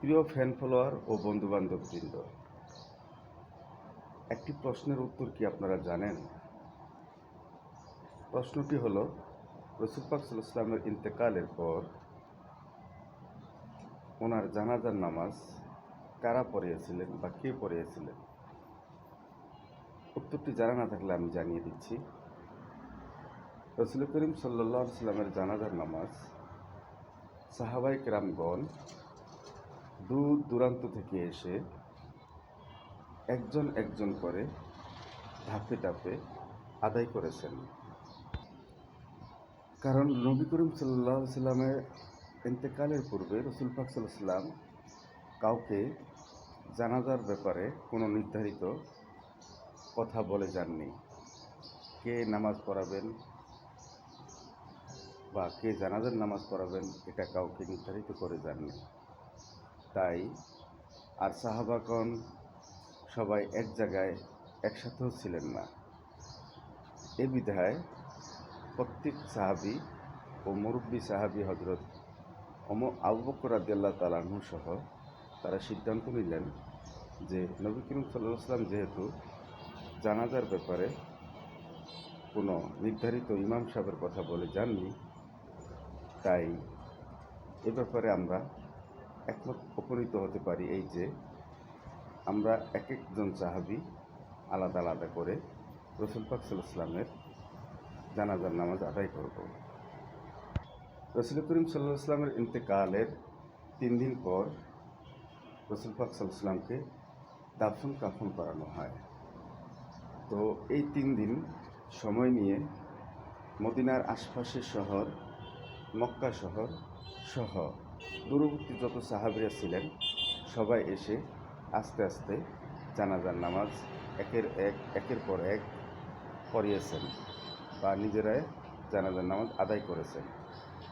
প্রিয় fan follower ও বন্ধুবান্ধব বৃন্দ একটি প্রশ্নের উত্তর কি আপনারা জানেন? প্রশ্নটি হল, রসুল পাক সাল্লামের ইন্তেকালের পর ওনার জানাজার নামাজ কারা পড়িয়েছিলেন বা কে পড়িয়েছিলেন? উত্তরটি জানা না থাকলে আমি জানিয়ে দিচ্ছি। রসুল করিম সাল্লাহ সাল্লামের জানাজার নামাজ সাহাবাই কেরামগণ দূর দূরান্ত থেকে এসে একজন একজন করে ধাপে ধাপে আদায় করেছেন। কারণ নবী করিম সাল্লাহ সাল্লামের ইন্তেকালের পূর্বে রসুল পাক সাল্লাম কাউকে জানাজার ব্যাপারে কোনো নির্ধারিত কথা বলে যাননি। কে নামাজ পড়াবেন বা কে জানাজার নামাজ পড়াবেন এটা কাউকে নির্ধারিত করে যাননি। তাই আর সাহাবাগণ সবাই এক জায়গায় একসাথেও ছিলেন না। এ বিধায় প্রত্যেক সাহাবি ও মুরব্বী সাহাবি হজরত অম আবু বকর রাদিয়াল্লাহ তালাহু সহ তারা সিদ্ধান্ত নিলেন যে নবী করিম সাল্লাহ সাল্লাম যেহেতু জানাজার ব্যাপারে কোনো নির্ধারিত ইমাম সাহেবের কথা বলে যাননি, তাই এ ব্যাপারে আমরা একমত উপনীত হতে পারি এই যে, আমরা এক একজন সাহাবি আলাদা আলাদা করে রসুল পাক সাল্লামের জানাজার নামাজ আদায় করব। রসুল করিম সাল্লাহ ইসলামের ইন্তেকালের তিন দিন পর রসুল পাক সাল্লামকে দাফন কাফন করানো হয়। তো এই তিন দিন সময় নিয়ে মদিনার আশপাশের শহর, মক্কা শহর সহ দূরবর্তী যত সাহাবিরা ছিলেন, সবাই এসে আস্তে আস্তে জানাজার নামাজ একের এক, একের পর এক পড়িয়েছেন বা নিজেরাই জানাজার নামাজ আদায় করেছেন।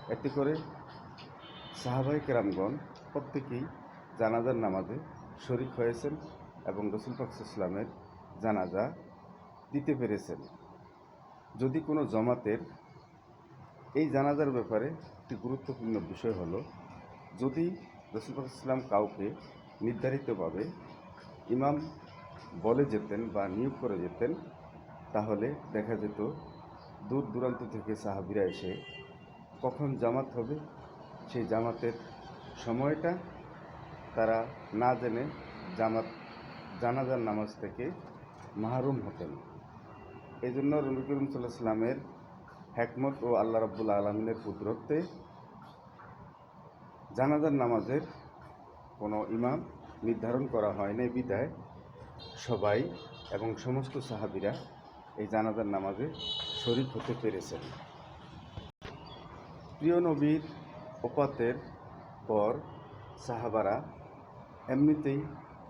এতে করে সাহাবাই কেরামগণ প্রত্যেকেই জানাজার নামাজে শরিক হয়েছেন এবং রসুল ইসলামের জানাজা দিতে পেরেছেন। যদি কোনো জমাতের এই জানাজার ব্যাপারে একটি গুরুত্বপূর্ণ বিষয় হলো যদি রসুল ইসলাম কাউকে নির্ধারিতভাবে ইমাম বলে যেতেন বা নিয়োগ করে যেতেন, তাহলে দেখা যেত দূর দূরান্ত থেকে সাহাবিরা এসে কখন জামাত হবে, সেই জামাতের সময়টা তারা না জেনে জামাত জানাজার নামাজ থেকে মাহরুম হতেন। এই জন্য করিম সাল্লাহ সাল্লামের হ্যাকমত ও আল্লাহ রব্বুল আলমিনের পুত্রত্বে জানাজার নামাজের কোনো ইমাম নির্ধারণ করা হয় নাই বিদায় সবাই এবং সমস্ত সাহাবিরা এই জানাজার নামাজে শরিক হতে পেরেছেন। প্রিয় নবীর ওপাতের পর সাহাবারা এমনিতেই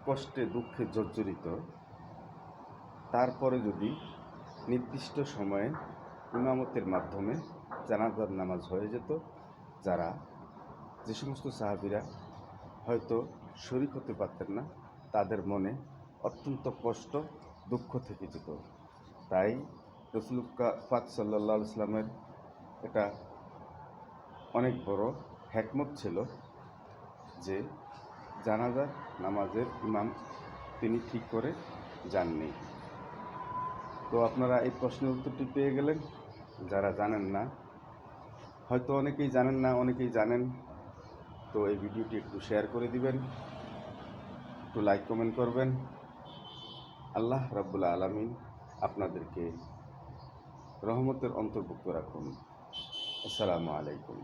কষ্টে, দুঃখে জর্জরিত। তারপরে যদি নির্দিষ্ট সময়ে ইমামতের মাধ্যমে জানাজার নামাজ হয়ে যেত, যারা যে সমস্ত সাহাবিরা হয়তো শরিক হতে পারতেন না, তাদের মনে অত্যন্ত কষ্ট, দুঃখ থেকে যেত। তাই রসুলুকা ফাক সাল্লা ইসলামের এটা অনেক বড় হ্যাকমত ছিল যে জানাজার নামাজের ইমাম তিনি ঠিক করে যাননি। তো আপনারা এই প্রশ্নের উত্তরটি পেয়ে গেলেন। যারা জানেন না, হয়তো অনেকেই জানেন না, অনেকেই জানেন। তো এই ভিডিওটি একটু শেয়ার করে দিবেন, একটু লাইক কমেন্ট করবেন। আল্লাহ রাবুল্লা আলমিন আপনাদেরকে রহমতের অন্তর্ভুক্ত রাখুন। আসসালামু আলাইকুম।